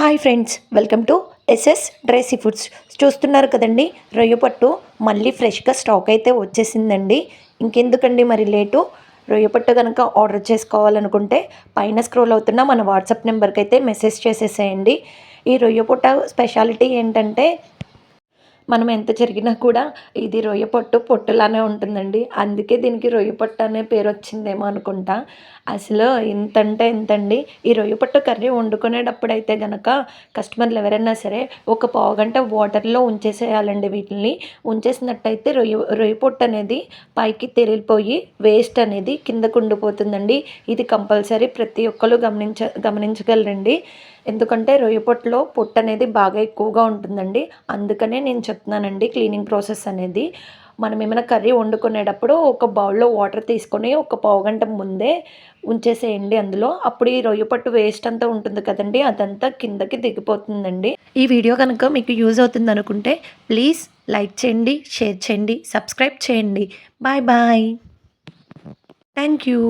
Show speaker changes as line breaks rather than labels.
Hi friends welcome to SS డ్రైసీ foods. చూస్తున్నారు కదండి రొయ్య పట్టు మళ్ళీ ఫ్రెష్గా స్టాక్ అయితే వచ్చేసిందండి. ఇంకెందుకండి మరి లేటు? రొయ్య పట్టు కనుక ఆర్డర్ చేసుకోవాలనుకుంటే పైన స్క్రోల్ అవుతున్న మన వాట్సాప్ నెంబర్కి అయితే మెసేజ్ చేసేసేయండి. ఈ రొయ్యపొట్ట స్పెషాలిటీ ఏంటంటే మనం ఎంత జరిగినా కూడా ఇది రొయ్య పొట్టు పొట్టులానే ఉంటుందండి. అందుకే దీనికి రొయ్య పొట్టు అనే పేరు వచ్చిందేమో అనుకుంటా. అసలు ఇంతంటే ఇంతండి. ఈ రొయ్య పొట్టు కర్రీ వండుకునేటప్పుడు అయితే గనక కస్టమర్లు ఎవరైనా సరే ఒక పావుగంట వాటర్లో ఉంచేసేయాలండి వీటిని. ఉంచేసినట్టయితే రొయ్య రొయ్య పొట్టు అనేది పైకి తెరిలిపోయి వేస్ట్ అనేది కిందకు ఉండిపోతుందండి ఇది కంపల్సరీ ప్రతి ఒక్కరు గమనించ గమనించగలరండి. ఎందుకంటే రొయ్య పొట్టులో పొట్టు అనేది బాగా ఎక్కువగా ఉంటుందండి. అందుకనే నేను చెప్తున్నానండి క్లీనింగ్ ప్రాసెస్ అనేది. మనం ఏమైనా కర్రీ వండుకునేటప్పుడు ఒక బౌల్లో వాటర్ తీసుకొని ఒక పావుగంట ముందే ఉంచేసేయండి అందులో. అప్పుడు ఈ రొయ్య పట్టు వేస్ట్ అంతా ఉంటుంది కదండి అదంతా కిందకి దిగిపోతుందండి. ఈ వీడియో కనుక మీకు యూజ్ అవుతుంది అనుకుంటే ప్లీజ్ లైక్ చేయండి షేర్ చేయండి సబ్స్క్రైబ్ చేయండి. Bye bye. Thank you.